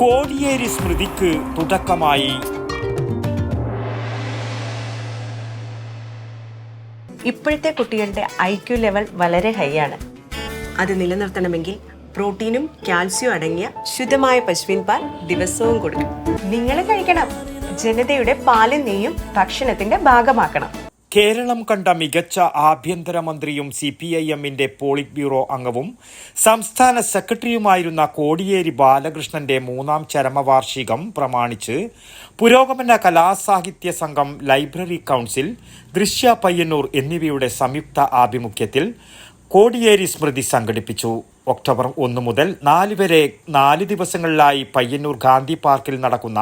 കോടിയേരി സ്മൃതിക്ക് തുടക്കമായി. ഇപ്പോഴത്തെ കുട്ടികളുടെ ഐ ക്യു ലെവൽ വളരെ ഹൈ ആണ്. അത് നിലനിർത്തണമെങ്കിൽ പ്രോട്ടീനും കാൽസ്യവും അടങ്ങിയ ശുദ്ധമായ പശുവിൻ പാൽ ദിവസവും കൊടുക്കും നിങ്ങൾ കഴിക്കണം. ജനതയുടെ പാലും നെയ്യും ഭക്ഷണത്തിന്റെ ഭാഗമാക്കണം. കേരളം കണ്ട മികച്ച ആഭ്യന്തരമന്ത്രിയും സി പി ഐ എമ്മിന്റെ പോളിറ്റ് ബ്യൂറോ അംഗവും സംസ്ഥാന സെക്രട്ടറിയുമായിരുന്ന കോടിയേരി ബാലകൃഷ്ണന്റെ മൂന്നാം ചരമവാർഷികം പ്രമാണിച്ച് പുരോഗമന കലാസാഹിത്യ സംഘം ലൈബ്രറി കൗൺസിൽ ദൃശ്യ പയ്യന്നൂർ എന്നിവയുടെ സംയുക്ത ആഭിമുഖ്യത്തിൽ കോടിയേരി സ്മൃതി സംഘടിപ്പിച്ചു. ഒക്ടോബർ ഒന്ന് മുതൽ നാല് വരെ നാല് ദിവസങ്ങളിലായി പയ്യന്നൂർ ഗാന്ധി പാർക്കിൽ നടക്കുന്ന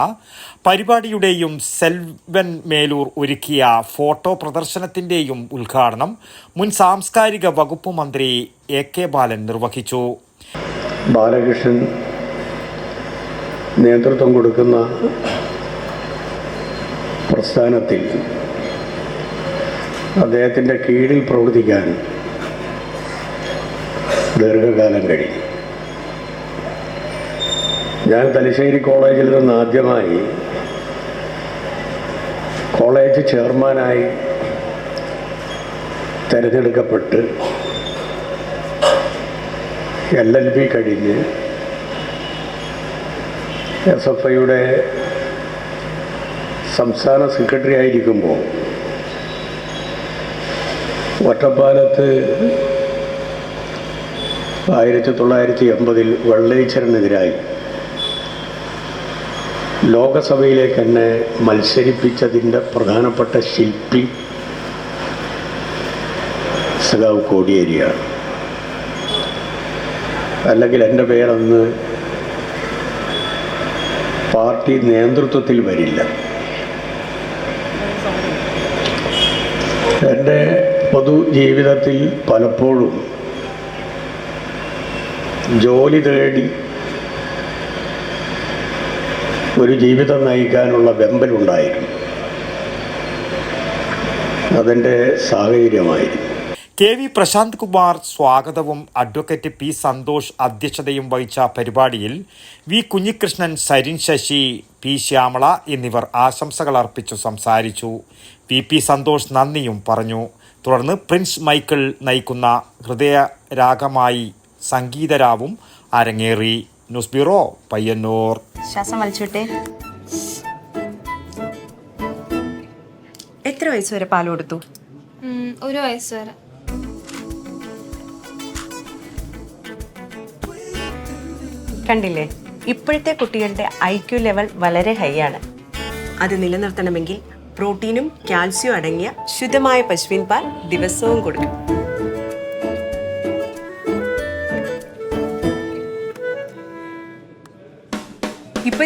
പരിപാടിയുടെയും സെൽവൻ മേലൂർ ഒരുക്കിയ ഫോട്ടോ പ്രദർശനത്തിന്റെയും ഉദ്ഘാടനം മുൻ സാംസ്കാരിക വകുപ്പ് മന്ത്രി എ കെ ബാലൻ നിർവഹിച്ചു. ബാലകൃഷ്ണൻ നേതൃത്വം കൊടുക്കുന്ന പ്രസ്ഥാനത്തിൽ അദ്ദേഹത്തിന്റെ കീഴിൽ പ്രവർത്തിക്കാൻ ദീർഘകാലം കഴിഞ്ഞു ഞാൻ തലശ്ശേരി കോളേജിൽ നിന്ന് ആദ്യമായി കോളേജ് ചെയർമാനായി തിരഞ്ഞെടുക്കപ്പെട്ട് എൽ എൽ ബി കഴിഞ്ഞ് എസ് എഫ് ഐയുടെ സംസ്ഥാന സെക്രട്ടറി ആയിരിക്കുമ്പോൾ ഒറ്റപ്പാലത്ത് ആയിരത്തി തൊള്ളായിരത്തി എൺപതിൽ വെള്ളേച്ചറിനെതിരായി ലോകസഭയിലേക്ക് എന്നെ മത്സരിപ്പിച്ചതിന്റെ പ്രധാനപ്പെട്ട ശില്പി സഖാവ് കോടിയേരിയാണ്. അല്ലെങ്കിൽ എന്റെ പേരന്ന് പാർട്ടി നേതൃത്വത്തിൽ വരില്ല. എന്റെ പൊതുജീവിതത്തിൽ പലപ്പോഴും ജോലി തേടി ഒരു ജീവിതം നയിക്കാനുള്ള വെമ്പലുണ്ടായിരുന്നു. അതിന്റെ സാഹചര്യമായിരുന്നു. കെ വി പ്രശാന്ത് കുമാർ സ്വാഗതവും അഡ്വക്കേറ്റ് പി സന്തോഷ് അധ്യക്ഷതയും വഹിച്ച പരിപാടിയിൽ വി കുഞ്ഞികൃഷ്ണൻ സരിൻ ശശി പി ശ്യാമള എന്നിവർ ആശംസകൾ അർപ്പിച്ചു സംസാരിച്ചു. വി പി സന്തോഷ് നന്ദിയും പറഞ്ഞു. തുടർന്ന് പ്രിൻസ് മൈക്കിൾ നയിക്കുന്ന ഹൃദയരാഗമായി സംഗീതരാവും അരങ്ങേറി ന്യൂസ് ബ്യൂറോ പയ്യന്നൂർ. ശ്വാസം വലിച്ചുവിട്ടെ. എത്ര വയസ്സ് വരെ പാൽ കൊടുത്തു? ഒരു വയസ്സ് വരെ. കണ്ടില്ലേ? ഇപ്പോഴത്തെ കുട്ടികളുടെ ഐ ക്യു ലെവൽ വളരെ ഹൈ ആണ്. അത് നിലനിർത്തണമെങ്കിൽ പ്രോട്ടീനും കാൽസ്യവും അടങ്ങിയ ശുദ്ധമായ പശുവിൻ പാൽ ദിവസവും കൊടുക്കും